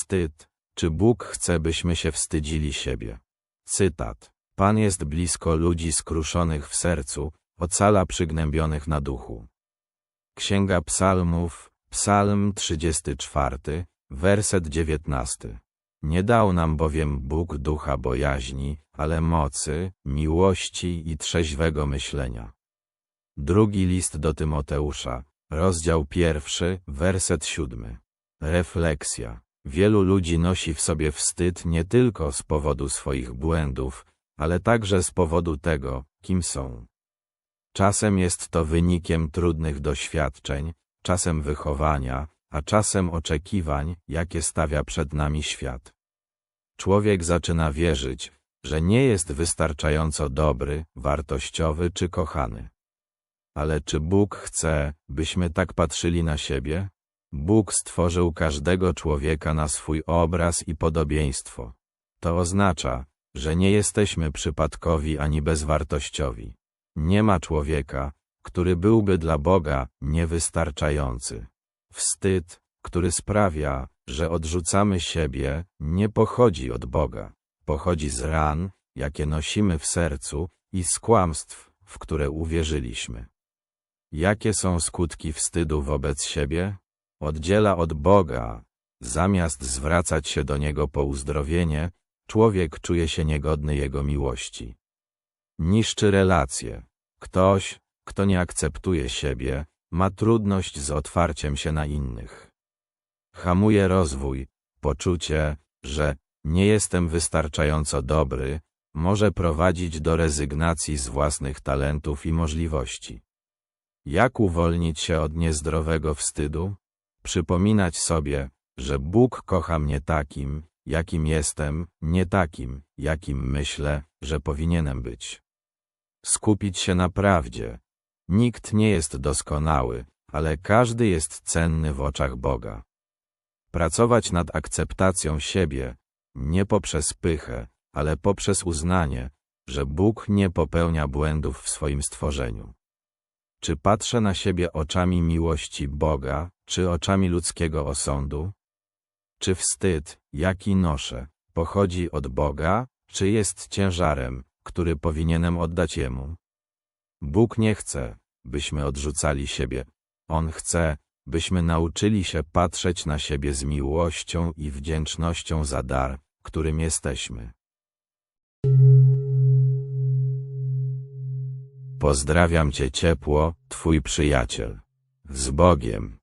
Wstyd. Czy Bóg chce, byśmy się wstydzili siebie? Cytat. Pan jest blisko ludzi skruszonych w sercu, ocala przygnębionych na duchu. Księga Psalmów, Psalm 34, werset 19. Nie dał nam bowiem Bóg ducha bojaźni, ale mocy, miłości i trzeźwego myślenia. Drugi list do Tymoteusza, rozdział pierwszy, werset siódmy. Refleksja. Wielu ludzi nosi w sobie wstyd nie tylko z powodu swoich błędów, ale także z powodu tego, kim są. Czasem jest to wynikiem trudnych doświadczeń, czasem wychowania, a czasem oczekiwań, jakie stawia przed nami świat. Człowiek zaczyna wierzyć, że nie jest wystarczająco dobry, wartościowy czy kochany. Ale czy Bóg chce, byśmy tak patrzyli na siebie? Bóg stworzył każdego człowieka na swój obraz i podobieństwo. To oznacza, że nie jesteśmy przypadkowi ani bezwartościowi. Nie ma człowieka, który byłby dla Boga niewystarczający. Wstyd, który sprawia, że odrzucamy siebie, nie pochodzi od Boga. Pochodzi z ran, jakie nosimy w sercu i z kłamstw, w które uwierzyliśmy. Jakie są skutki wstydu wobec siebie? Oddziela od Boga. Zamiast zwracać się do Niego po uzdrowienie, człowiek czuje się niegodny Jego miłości. Niszczy relacje. Ktoś, kto nie akceptuje siebie, ma trudność z otwarciem się na innych. Hamuje rozwój, poczucie, że nie jestem wystarczająco dobry, może prowadzić do rezygnacji z własnych talentów i możliwości. Jak uwolnić się od niezdrowego wstydu? Przypominać sobie, że Bóg kocha mnie takim, jakim jestem, nie takim, jakim myślę, że powinienem być. Skupić się na prawdzie. Nikt nie jest doskonały, ale każdy jest cenny w oczach Boga. Pracować nad akceptacją siebie, nie poprzez pychę, ale poprzez uznanie, że Bóg nie popełnia błędów w swoim stworzeniu. Czy patrzę na siebie oczami miłości Boga, czy oczami ludzkiego osądu? Czy wstyd, jaki noszę, pochodzi od Boga, czy jest ciężarem, który powinienem oddać Jemu? Bóg nie chce, byśmy odrzucali siebie. On chce, byśmy nauczyli się patrzeć na siebie z miłością i wdzięcznością za dar, którym jesteśmy. Pozdrawiam Cię ciepło, Twój przyjaciel. Z Bogiem.